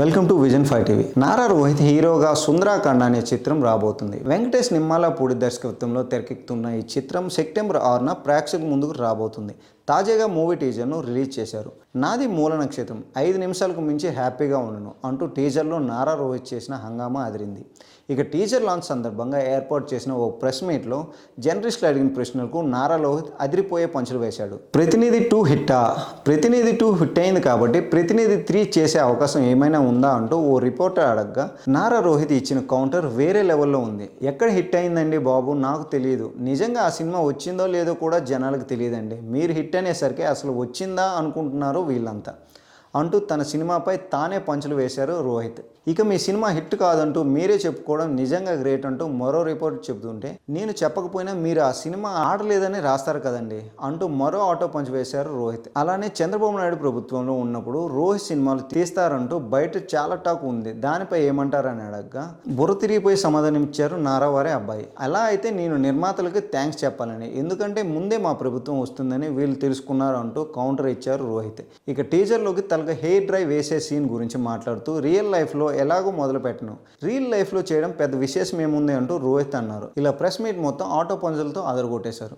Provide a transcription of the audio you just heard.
Welcome to Vision Five TV. Nara Rohit హీరోగా సుందరాకాండ అనే చిత్రం రాబోతుంది. వెంకటేష్ నిమ్మాలపూడి దర్శకత్వంలో తెరకెక్కుతున్న ఈ చిత్రం సెప్టెంబర్ ఆరున ప్రేక్షకుల ముందుకు రాబోతుంది. తాజాగా మూవీ టీజర్ను రిలీజ్ చేశారు. నాది మూల నక్షత్రం. ఐదు నిమిషాలకు మించి హ్యాపీగా ఉండను అంటూ టీజర్లో నారా రోహిత్ చేసిన హంగామా అదిరింది. ఇక టీజర్ లాంచ్ సందర్భంగా ఏర్పాటు చేసిన ఓ ప్రెస్ మీట్లో జర్నలిస్టులు అడిగిన ప్రశ్నలకు నారా రోహిత్ అదిరిపోయే పంచులు వేశాడు. ప్రతినిధి టూ హిట్టా? ప్రతినిధి టూ హిట్ అయింది కాబట్టి ప్రతినిధి త్రీ చేసే అవకాశం ఏమైనా ఉందా అంటూ ఓ రిపోర్టర్ అడగగా నారా రోహిత్ ఇచ్చిన కౌంటర్ వేరే లెవెల్లో ఉంది. ఎక్కడ హిట్ అయిందండి బాబు? నాకు తెలియదు నిజంగా ఆ సినిమా వచ్చిందో లేదో కూడా జనాలకు తెలియదండి. మీరు హిట్ అనేసరికి అసలు వచ్చిందా అనుకుంటున్నారు వీళ్ళంతా. అంటూ తన సినిమాపై తానే పంచులు వేశారు రోహిత్. ఇక మీ సినిమా హిట్ కాదంటూ మీరే చెప్పుకోవడం నిజంగా గ్రేట్ అంటూ మరో రిపోర్ట్ చెబుతుంటే నేను చెప్పకపోయినా మీరు ఆ సినిమా ఆడలేదని రాస్తారు కదండి అంటూ మరో ఆటో పంచ్ వేశారు రోహిత్. అలానే చంద్రబాబు నాయుడు ప్రభుత్వంలో ఉన్నప్పుడు రోహిత్ సినిమాలు తీస్తారంటూ బయట చాలా టాక్ ఉంది. దానిపై ఏమంటారని అడగగా బుర్ర తిరిగిపోయి సమాధానం ఇచ్చారు నారావారే అబ్బాయి. అలా అయితే నేను నిర్మాతలకి థ్యాంక్స్ చెప్పాలని. ఎందుకంటే ముందే మా ప్రభుత్వం వస్తుందని వీళ్ళు తెలుసుకున్నారు అంటూ కౌంటర్ ఇచ్చారు రోహిత్. ఇక టీజర్లోకి తనకు హెయిర్ డ్రై వేసే సీన్ గురించి మాట్లాడుతూ రియల్ లైఫ్లో ఎలాగో మొదలు పెట్టను రియల్ లైఫ్లో చేయడం పెద్ద విశేషం ఏముంది అంటూ రోహిత్ అన్నారు. ఇలా ప్రెస్ మీట్ మొత్తం ఆటో పంజులతో అదరగొట్టేశారు.